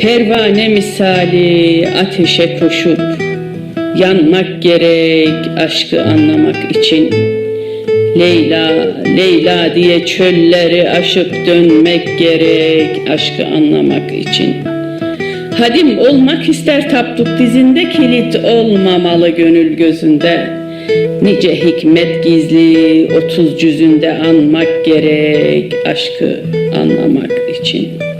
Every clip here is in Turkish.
Pervane misali ateşe koşup Yanmak gerek aşkı anlamak için. Leyla, Leyla diye çölleri aşıp dönmek gerek aşkı anlamak için. Hadim olmak ister tapduk dizinde kilit olmamalı gönül gözünde. Nice hikmet gizli otuz cüzünde anmak gerek aşkı anlamak için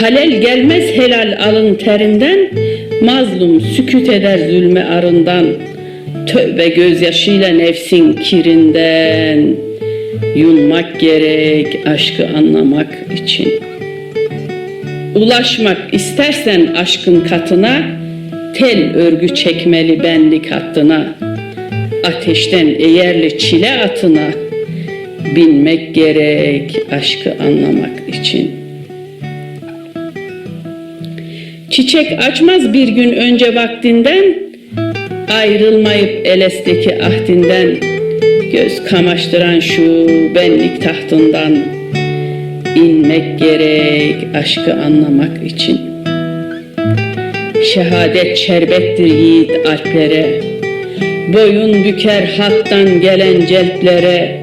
Halel gelmez helal alın terinden Mazlum süküt eder zulme arından. Tövbe gözyaşıyla nefsin kirinden Yunmak gerek aşkı anlamak için. Ulaşmak istersen aşkın katına Tel örgü çekmeli benlik hattına. Ateşten eğerli çile atına Binmek gerek aşkı anlamak için Çiçek açmaz bir gün önce vaktinden Ayrılmayıp elesteki ahdinden Göz kamaştıran şu benlik tahtından inmek gerek aşkı anlamak için. Şehadet şerbettir yiğit alplere Boyun büker haktan gelen celplere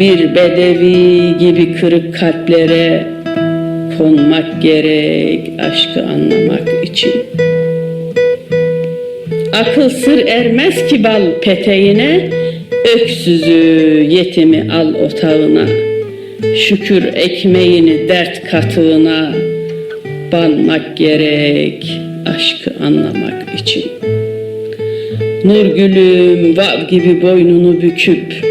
Bir bedevi gibi kırık kalplere Konmak gerek aşkı anlamak için. Akıl sır ermez ki bal peteğine Öksüzü yetimi al otağına. Şükür ekmeğini dert katığına Banmak gerek aşkı anlamak için. Nur gülüm vav gibi boynunu büküp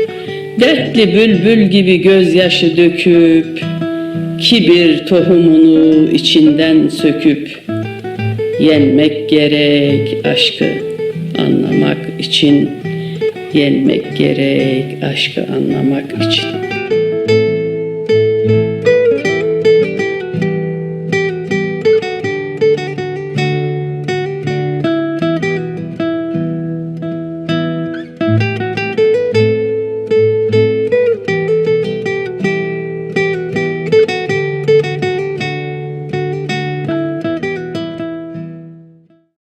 Dertli bülbül gibi gözyaşı döküp Kibir tohumunu içinden söküp Yenmek gerek aşkı anlamak için. Yenmek gerek aşkı anlamak için